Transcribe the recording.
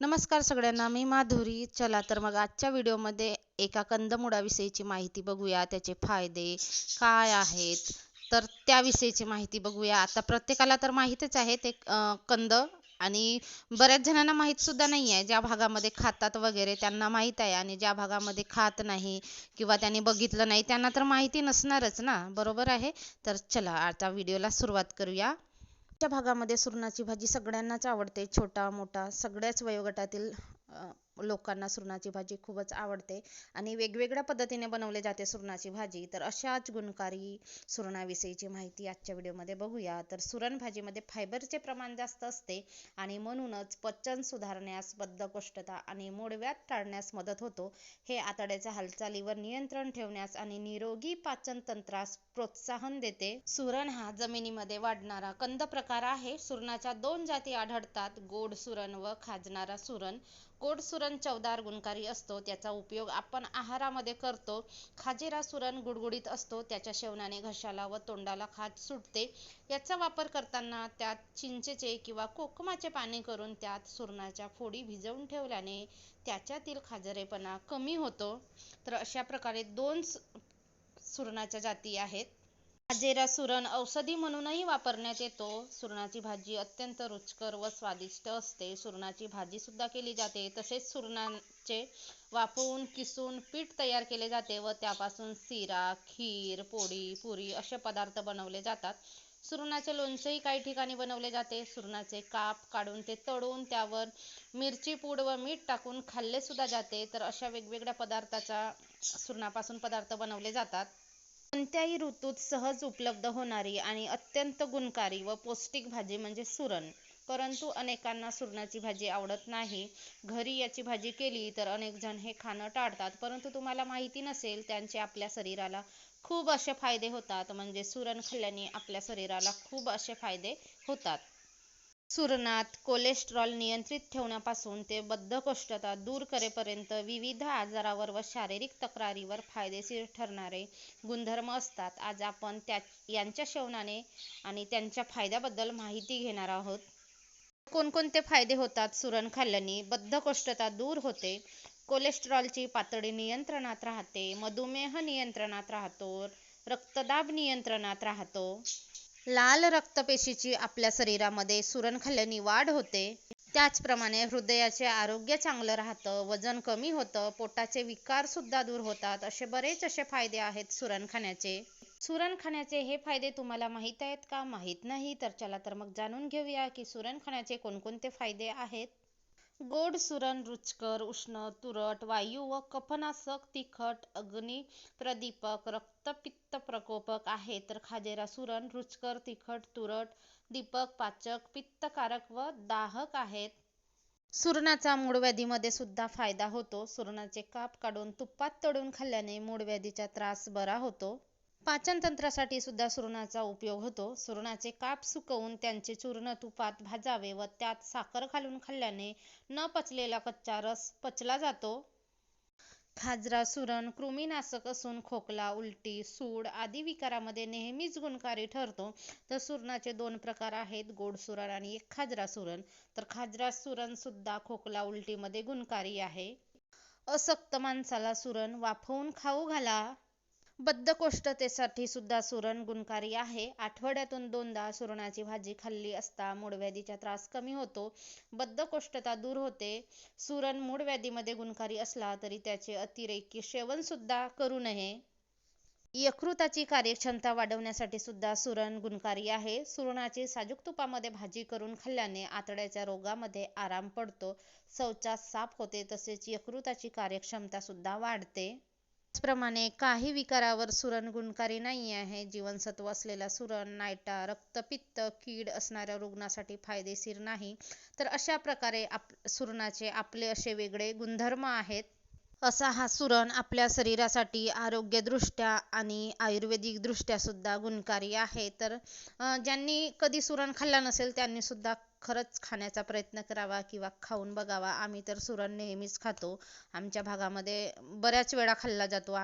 नमस्कार सगळ्यांना मी माधुरी. चला तर मग आजच्या व्हिडिओमध्ये एका कंदमुळाविषयीची माहिती बघूया. त्याचे फायदे काय आहेत? तर त्याविषयीची माहिती बघूया. आता प्रत्येकाला तर माहीतच आहे ते कंद आणि बऱ्याच जणांना माहीत सुद्धा नाही आहे. ज्या भागामध्ये खातात वगैरे त्यांना माहीत आहे आणि ज्या भागामध्ये खात नाही किंवा त्यांनी बघितलं नाही त्यांना तर माहिती नसणारच ना. बरोबर आहे? तर चला आता व्हिडिओला सुरुवात करूया. आमच्या भागामध्ये सुरणाची भाजी सगळ्यांनाच आवडते छोटा मोठा सगळ्याच वयोगटातील लोकांना सुरणाची भाजी खूपच आवडते. आणि वेगवेगळ्या पद्धतीने बनवले जाते सुरणाची भाजी. तर अशाच गुणकारी सुरणाविषयीची माहिती आजच्या व्हिडिओमध्ये बघूया. तर सुरण भाजीमध्ये फायबरचे प्रमाण जास्त असते आणि म्हणूनच पचन सुधारण्यास बद्धकोष्ठता आणि मोडव्यात टाळण्यास मदत होतो. हे आतड्याच्या हालचालीवर नियंत्रण ठेवण्यास आणि निरोगी पाचन तंत्रास प्रोत्साहन देते. सुरण हा जमिनीमध्ये वाढणारा कंद प्रकार आहे. सुरणाच्या दोन जाती आढळतात. गोड सुरण व खाजणारा सुरण. गोड सुरण चवदार गुणकारी असतो त्याचा उपयोग आपण आहारामध्ये करतो. खाजेरा सुरण गुडगुडीत असतो त्याच्या शेवणाने घशाला व तोंडाला खाज सुटते. याचा वापर करताना त्यात चिंचेचे किंवा कोकमाचे पाणी करून त्यात सुरणाच्या फोडी भिजवून ठेवल्याने त्याच्यातील खाजरेपणा कमी होतो. तर अशा प्रकारे दोन सु- सुरणाच्या जाती आहेत. खाजेरा सुरण औषधी म्हणूनही वापरण्यात येतो. सुरणाची भाजी अत्यंत रुचकर व स्वादिष्ट असते. सुरणाची भाजी सुद्धा केली जाते. तसेच सुरणाचे वाफवून किसून पीठ तयार केले जाते व त्यापासून सिरा खीर पोळी पुरी असे पदार्थ बनवले जातात. सुरणाचे लोणचेही काही ठिकाणी बनवले जाते. सुरणाचे काप काढून ते तळून त्यावर मिरची पूड व मीठ टाकून खाल्ले सुद्धा जाते. तर अशा वेगवेगळ्या पदार्थाचा सुरणापासून पदार्थ बनवले जातात. कोणत्याही ऋतूत सहज उपलब्ध होणारी आणि अत्यंत गुणकारी व पौष्टिक भाजी म्हणजे सुरण. परंतु अनेकांना सुरणाची भाजी आवडत नाही. घरी याची भाजी केली तर अनेक जण हे खाणं टाळतात. परंतु तुम्हाला माहिती नसेल त्यांचे आपल्या शरीराला खूप असे फायदे होतात. म्हणजे सुरण खाल्ल्याने आपल्या शरीराला खूप असे फायदे होतात. सुरणात कोलेस्ट्रॉल नियंत्रित ठेवण्यापासून ते बद्धकोष्ठता दूर करेपर्यंत विविध आजारावर व शारीरिक तक्रारीवर फायदेशीर ठरणारे गुणधर्म असतात. आज आपण त्या यांच्या सेवनाने आणि त्यांच्या फायद्याबद्दल माहिती घेणार आहोत. कोणकोणते फायदे होतात? सुरण खाल्ल्याने बद्धकोष्ठता दूर होते. कोलेस्ट्रॉलची पातळी नियंत्रणात राहते. मधुमेह नियंत्रणात राहतो. रक्तदाब नियंत्रणात राहतो. लाल रक्तपेशीची आपल्या शरीरामध्ये सुरण खाल्ल्याने वाढ होते. त्याचप्रमाणे हृदयाचे आरोग्य चांगलं राहतं वजन कमी होतं पोटाचे विकार सुद्धा दूर होतात असे बरेच असे फायदे आहेत सुरण खाण्याचे सुरण खाण्याचे हे फायदे तुम्हाला माहीत आहेत का? माहीत नाही तर चला तर मग जाणून घेऊया की सुरण खाण्याचे कोणकोणते फायदे आहेत. गोड सुरण रुचकर उष्ण तुरट वायू व कफनाशक तिखट अग्नी प्रदीपक रक्तपित्त प्रकोपक आहे. तर खाजेरा सुरण रुचकर तिखट तुरट दीपक पाचक पित्तकारक व दाहक आहेत. सुरणाचा मूळव्याधीमध्ये सुद्धा फायदा होतो. सुरणाचे काप काढून तुपात तळून खाल्ल्याने मूळव्याधीचा त्रास बरा होतो. पाचन तंत्रासाठी सुद्धा सुरणाचा उपयोग होतो. सुरणाचे काप सुकवून त्यांचे चूर्ण तुपात भाजावे व त्यात साखर घालून खाल्ल्याने न पचलेला कच्चा रस पचला जातो. खाजरा सुरण कृमीनाशक असून खोकला उलटी सूड आदी विकारामध्ये नेहमीच गुणकारी ठरतो. तर सुरणाचे दोन प्रकार आहेत गोड सुरण आणि एक खाजरा सुरण. तर खाजरा सुरण सुद्धा खोकला उलटीमध्ये गुणकारी आहे. असक्त माणसाला सुरण वाफवून खाऊ घाला. बद्धकोष्ठतेसाठी सुद्धा सुरण गुणकारी आहे. आठवड्यातून दोनदा सुरणाची भाजी खाल्ली असता मूळव्याधीचा त्रास कमी होतो. बद्धकोष्ठता दूर होते. सुरण मूळव्याधीमध्ये गुणकारी असला तरी त्याचे अतिरेकी सेवन सुद्धा करू नये. यकृताची कार्यक्षमता वाढवण्यासाठी सुद्धा सुरण गुणकारी आहे. सुरणाची साजूक तुपामध्ये भाजी करून खाल्ल्याने आतड्याच्या रोगामध्ये आराम पडतो. शौचास साफ होते तसेच यकृताची कार्यक्षमता सुद्धा वाढते. त्याचप्रमाणे काही विकारावर सुरण गुणकारी नाही आहे. जीवनसत्व असलेला सुरण नायटा रक्तपित्त कीड असणाऱ्या रुग्णासाठी फायदेशीर नाही. तर अशा प्रकारे आप सुरणाचे आपले असे वेगळे गुणधर्म आहेत. असा हा सुरण आपल्या शरीरासाठी आरोग्यदृष्ट्या आणि आयुर्वेदिकदृष्ट्या सुद्धा गुणकारी आहे. तर ज्यांनी कधी सुरण खाल्ला नसेल त्यांनी सुद्धा खरंच खाण्याचा प्रयत्न करावा किंवा खाऊन बघावा. आम्ही तर सुरण नेहमीच खातो. आमच्या भागामध्ये बऱ्याच वेळा खाल्ला जातो.